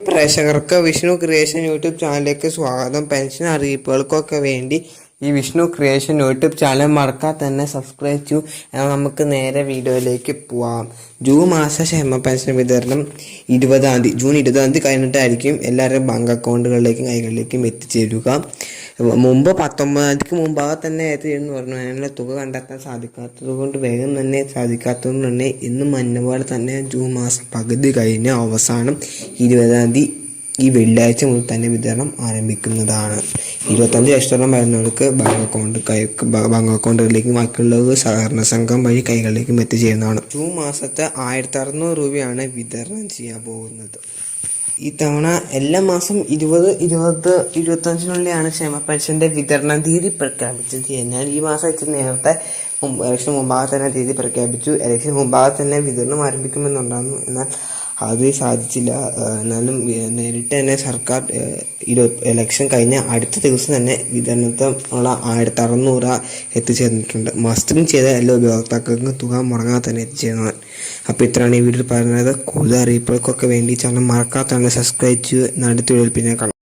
പ്രേക്ഷകർക്ക് Vishnu creation YouTube ചാനലിലേക്ക് സ്വാഗതം. പെൻഷൻ അറിയിപ്പുകൾക്കൊക്കെ വേണ്ടി ഈ വിഷ്ണു ക്രിയേഷൻ യൂട്യൂബ് ചാനൽ മറക്കാതെ തന്നെ സബ്സ്ക്രൈബ് ചെയ്യൂ. എന്നാൽ നമുക്ക് നേരെ വീഡിയോയിലേക്ക് പോവാം. ജൂൺ മാസ ക്ഷേമ പെൻഷൻ വിതരണം ഇരുപതാം തീയതി. ജൂൺ ഇരുപതാം തീയതി കഴിഞ്ഞിട്ടായിരിക്കും എല്ലാവരുടെയും ബാങ്ക് അക്കൗണ്ടുകളിലേക്കും കൈകളിലേക്കും എത്തിച്ചേരുക. മുമ്പ് പത്തൊമ്പതാം തീയതിക്ക് മുമ്പാകെ തന്നെ എത്തിയിരുന്നു പറഞ്ഞു അതിനുള്ള തുക കണ്ടെത്താൻ സാധിക്കാത്തത് കൊണ്ട് വേഗം തന്നെ സാധിക്കാത്തതുകൊണ്ട് തന്നെ ഇന്ന് മഞ്ഞപാട് തന്നെ ജൂൺ മാസം പകുതി കഴിഞ്ഞ് അവസാനം ഇരുപതാം തീയതി ഈ വെള്ളിയാഴ്ച മുതൽ തന്നെ വിതരണം ആരംഭിക്കുന്നതാണ്. ഇരുപത്തഞ്ച് ലക്ഷത്തോളം വരുന്നവർക്ക് ബാങ്ക് അക്കൗണ്ട് ബാങ്ക് അക്കൗണ്ടുകളിലേക്കും ബാക്കിയുള്ളവർ സഹകരണ സംഘം വഴി കൈകളിലേക്കും എത്തിച്ചേരുന്നതാണ്. ജൂൺ മാസത്തെ ആയിരത്തി അറുന്നൂറ് രൂപയാണ് വിതരണം ചെയ്യാൻ പോകുന്നത്. ഈ തവണ എല്ലാ മാസം ഇരുപത് ഇരുപത് ഇരുപത്തഞ്ചിനുള്ളിലാണ് ക്ഷേമ പെൻഷന്റെ വിതരണ തീയതി പ്രഖ്യാപിച്ചത്. എന്നാൽ ഈ മാസം ഇച്ചിരി നേരത്തെ ഇലക്ഷൻ മുമ്പാകെ തന്നെ തീയതി പ്രഖ്യാപിച്ചു. ഇലക്ഷൻ മുമ്പാകെ തന്നെ വിതരണം ആരംഭിക്കുമെന്നുണ്ടായിരുന്നു. എന്നാൽ അത് സാധിച്ചില്ല. എന്നാലും നേരിട്ട് തന്നെ സർക്കാർ ഇരുപത് ഇലക്ഷൻ കഴിഞ്ഞ അടുത്ത ദിവസം തന്നെ വിതരണത്തിനുള്ള ആയിരത്തി അറുന്നൂറ് എത്തിച്ചേർന്നിട്ടുണ്ട്. മസ്റ്ററിങ് ചെയ്ത എല്ലാ ഉപയോക്താക്കൾക്കും തുക മുടങ്ങാതെ തന്നെ എത്തിച്ചേർന്നാൽ അപ്പോൾ ഇത്രയാണ് ഈ വീഡിയോ പറയുന്നത് കൂടുതൽ അറിയിപ്പുകൾക്കൊക്കെ വേണ്ടി ചാനൽ മറക്കാത്ത സബ്സ്ക്രൈബ് ചെയ്യുക നടത്തി പിന്നെ കാണാം.